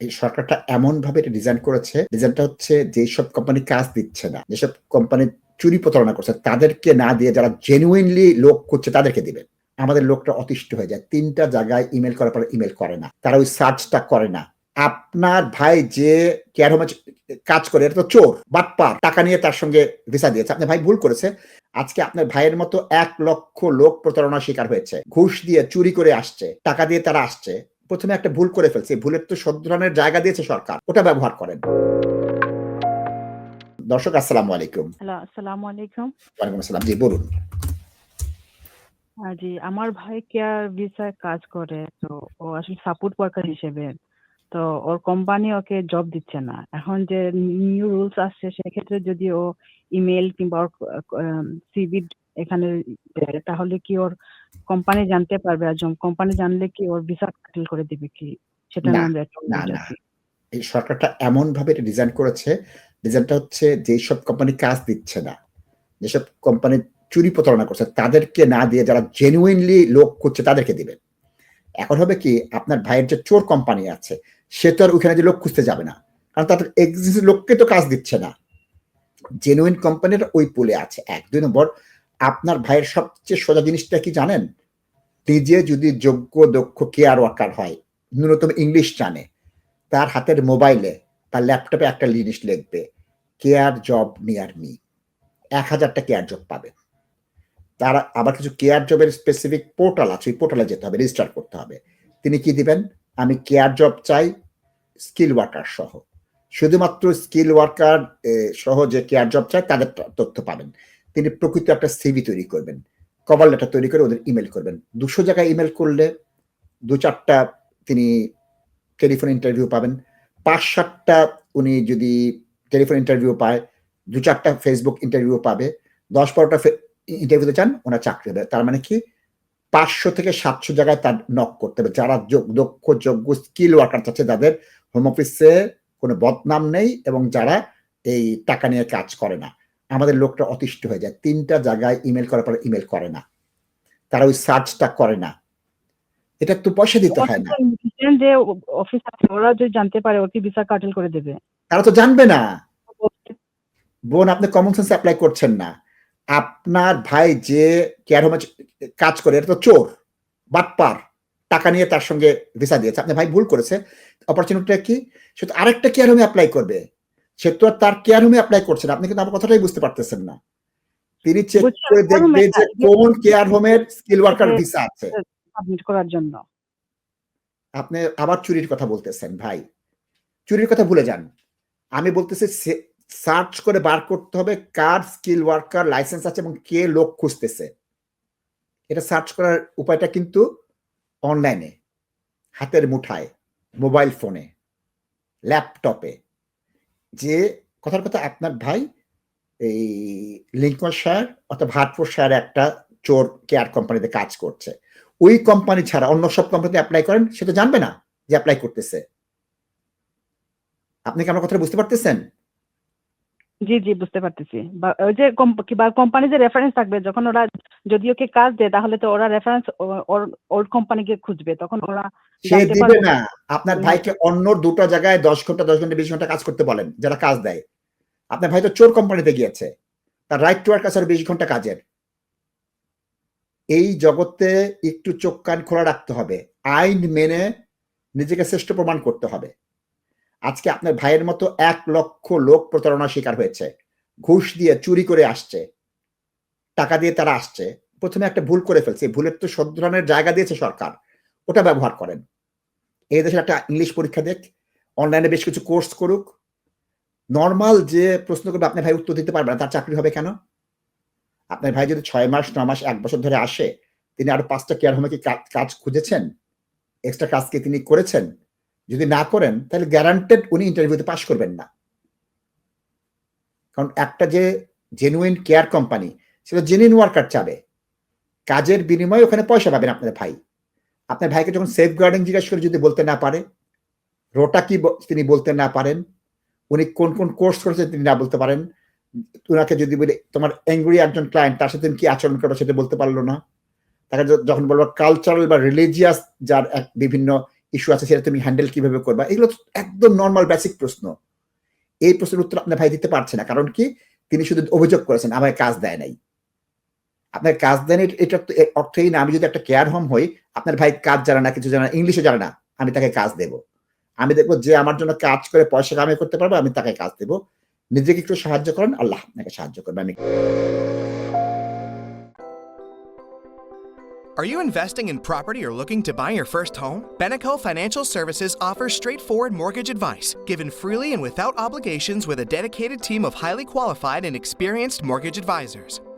এই সরকারটা এমন ভাবে ডিজাইন করেছে ডিজাইনটা হচ্ছে যেসব কোম্পানি কাজ দিচ্ছে না, যেসব কোম্পানি চুরি প্রতারণা করছে, তাদেরকে না দিয়ে যারা জেনুইনলি লোক করছে তাদেরকে দিবেন আমাদের লোকটা অতিষ্ঠ হয়ে যায়, তিনটা জায়গায় ইমেল করার পরে ইমেল করে না, তারা ওই সার্চটা করে না। আপনার ভাই যে কেয়ার কাজ করে, এটা তো চোর বাটপা টাকা নিয়ে তার সঙ্গে ভিসা দিয়েছে। আপনার ভাই ভুল করেছে আজকে আপনার ভাইয়ের মতো এক লক্ষ লোক প্রতারণার শিকার হয়েছে, ঘুষ দিয়ে চুরি করে আসছে, টাকা দিয়ে তারা আসছে প্রথমে একটা ভুল করে ফেলছে। ভুলের তো শোধরানোর জায়গা দিয়েছে সরকার। ওটা ব্যবহার করেন। দর্শক আসসালামু আলাইকুম। আসসালামু আলাইকুম। ওয়ালাইকুম আসসালাম। জি বলুন। আহ, জি আমার ভাই কেয়ার ভিসায় কাজ করে তো ও আসলে সাপোর্ট ওয়ার্কার হিসেবে। তো ওর কোম্পানি ওকে জব দিচ্ছে না। এখন যে নিউ রুলস আসছে সেক্ষেত্রে যদি ও ইমেল কিংবা ওর সিভি এখানে তাহলে কি ওর কোম্পানি জানতে পারবে? আর কোম্পানি জানলে কি ওর ভিসা ক্যান্সেল করে দিবে কি? সেটা না, আমরা না, না। এই সরকারটা এমন ভাবে ডিজাইন করেছে ডিজাইনটা হচ্ছে যেসব কোম্পানি কাজ দিচ্ছে না যেসব কোম্পানি চুরি প্রতারণা করছে তাদেরকে না দিয়ে যারা জেনুইনলি লোক করছে তাদেরকে দিবেন এখন হবে কি আপনার ভাইয়ের যে চোর কোম্পানি আছে সে তো আর ওখানে যে লোক খুঁজতে যাবে না কারণ তাদের এক্সিস্ট লোককে তো কাজ দিচ্ছে না। জেনুইন কোম্পানির ওই পুলে আছে। এক দুই নম্বর আপনার ভাইয়ের সবচেয়ে সোজা জিনিসটা কি জানেন? নিজে যদি যোগ্য, দক্ষ কেয়ার ওয়ার্কার হয়, ন্যূনতম ইংলিশ জানে, তার হাতের মোবাইলে তার ল্যাপটপে একটা জিনিস লিখবে কেয়ার জব নিয়ার মি এক হাজারটা কেয়ার জব পাবে। তার আবার কিছু কেয়ার জবের স্পেসিফিক পোর্টাল আছে, ওই পোর্টালে যেতে হবে রেজিস্টার করতে হবে। তিনি কি দিবেন? আমি কেয়ার জব চাই স্কিল ওয়ার্কার সহ। শুধুমাত্র স্কিল ওয়ার্কার সহ যে কেয়ার জব চাই তাদের তথ্য পাবেন। তিনি প্রকৃত একটা সিভি তৈরি করবেন। কভার লেটার তৈরি করে ওদের ইমেল করবেন। দুশো জায়গায় ইমেল করলে দু চারটা তিনি টেলিফোন ইন্টারভিউ পাবেন। পাঁচ সাতটা উনি যদি টেলিফোন ইন্টারভিউ পায়, দু চারটা ফেসবুক ইন্টারভিউ পাবে, দশ বারোটা ইন্টারভিউতে চান ওনার চাকরি হবে। তার মানে কি? পাঁচশো থেকে সাতশো জায়গায় তার নক করতে হবে। যারা দক্ষ, যোগ্য স্কিল ওয়ার্কার চাচ্ছে যাদের হোম অফিসে কোনো বদনাম নেই এবং যারা এই টাকা নিয়ে কাজ করে না। আমাদের লোকটা অতিষ্ঠ হয়ে যায়। তিনটা জায়গায় ইমেল করার পরে ইমেল করে না। তারা ওই সার্চটা করে না। এটা তো পয়সা দিতে হয় না। যে অফিস ওরা যদি জানতে পারে ওর কি ভিসা কাটেল করে দেবে। তারা তো জানবে না। বোন আপনি কমন সেন্স অ্যাপ্লাই করছেন না। আপনার ভাই যে কেয়ার হোমে কাজ করে এটা তো চোর বাটপার। টাকা নিয়ে তার সঙ্গে ভিসা দিয়েছে। আপনার ভাই ভুল করেছে। অপরচুনিটিটা কি? সে তো আরেকটা কেয়ার হোমে অ্যাপ্লাই করবে। সে তো আর তার কেয়ার হোমে অ্যাপ্লাই করছে আপনি কিন্তু আমার কথাটাই বুঝতে পারতেছেন না। তিনি চেক করে দেখবে যে কোন কেয়ার হোমের স্কিল ওয়ার্কার ভিসা আছে। সাবমিট করার জন্য। আপনি আবার চুরির কথা বলতেছেন ভাই। চুরির কথা ভুলে যান। আমি বলতেছি সার্চ করে বার করতে হবে কার স্কিল ওয়ার্কার লাইসেন্স আছে এবং কে লোক খুঁজতেছে। এটা সার্চ করার উপায়টা কিন্তু অনলাইনে হাতের মুঠায় মোবাইল ফোনে ল্যাপটপে যে কথার কথা আপনার ভাই এই লিঙ্কন শায়ার অথবা হাটফোর শায়ার একটা চোর কেয়ার কোম্পানিতে কাজ করছে। ওই কোম্পানি ছাড়া অন্য সব কোম্পানিতে অ্যাপ্লাই করেন, সে তো জানবে না যে অ্যাপ্লাই করতেছে। আপনি কি আমার কথাটা বুঝতে পারতেছেন? জি জি, বুঝতে পারতেছি। ওই যে কোম্পানি যে রেফারেন্স থাকবে, যখন ওরা যদি ওকে কাজ দেয়, তাহলে তো ওরা রেফারেন্স ওর কোম্পানিকে খুঁজবে। তখন ওরা সে দিবে না। আপনার ভাইকে অন্য দুটো জায়গায় দশ ঘণ্টা দশ ঘণ্টা বিশ ঘণ্টা কাজ করতে বলেন যারা কাজ দেয়। আপনার ভাই তো চোর কোম্পানিতে গিয়েছে। তার রাইট টু ওয়ার্ক আছে বিশ ঘণ্টা কাজের। এই জগতে একটু চোখ কান খোলা রাখতে হবে। আইন মেনে নিজেকে শ্রেষ্ঠ প্রমাণ করতে হবে। আজকে আপনার ভাইয়ের মতো এক লক্ষ লোক প্রতারণার শিকার হয়েছে। ঘুষ দিয়ে চুরি করে আসছে। টাকা দিয়ে তারা আসছে। প্রথমে একটা ভুল করে ফেলছে। ভুলের তো শোধরানোর জায়গা দিয়েছে সরকার। ওটা ব্যবহার করেন। এই দেশে একটা ইংলিশ পরীক্ষা দেখ অনলাইনে বেশ কিছু কোর্স করুক। নর্মাল যে প্রশ্ন করবে, আপনার ভাই উত্তর দিতে পারবে না, তার চাকরি হবে কেন? আপনার ভাই যদি ছয় মাস, ন মাস, এক বছর ধরে আসে, তিনি আরও পাঁচটা কেয়ার হোমে কি কাজ খুঁজেছেন? এক্সট্রা কাজ কি তিনি করেছেন? যদি না করেন, তাহলে গ্যারান্টেড উনি ইন্টারভিউতে পাশ করবেন না। কারণ একটা যে জেনুইন কেয়ার কোম্পানি সেটা জেনুইন ওয়ার্কার চাবে। কাজের বিনিময়ে ওখানে পয়সা পাবেন আপনার ভাই। আপনার ভাইকে যখন সেফ গার্ডিং জিজ্ঞাসা করে যদি বলতে না পারে, রোটা কি তিনি বলতে না পারেন, উনি কোন কোন কোর্স করেছেন তিনি না বলতে পারেন ওনাকে যদি বলে, তোমার অ্যাঙ্গ্রি একজন ক্লায়েন্ট তার সাথে কি আচরণ করবে সেটা বলতে পারল না? তাকে যখন বলব কালচারাল বা রিলিজিয়াস যার এক বিভিন্ন ইস্যু আছে, সেটা তুমি হ্যান্ডেল কীভাবে করবা? এগুলো একদম নর্মাল বেসিক প্রশ্ন। এই প্রশ্নের উত্তর আপনার ভাই দিতে পারছে না। কারণ কি? তিনি শুধু অভিযোগ করেছেন, আমায় কাজ দেয় নাই। আপনার কাজ দেন এটা তো এর অর্থই না আমি যদি একটা কেয়ার হোম হই আপনার ভাই কাজ জানে না কিছু জানে না ইংলিশে জানে না আমি তাকে কাজ দেব আমি দেখব যে আমার জন্য কাজ করে পয়সা কামাই করতে পারব আমি তাকে কাজ দেব নিজেকে একটু সাহায্য করেন আল্লাহ আপনাকে সাহায্য করবে আমি Are you investing in property or looking to buy your first home? Beneco Financial Services offers straightforward mortgage advice, given freely and without obligations with a dedicated team of highly qualified and experienced mortgage advisors.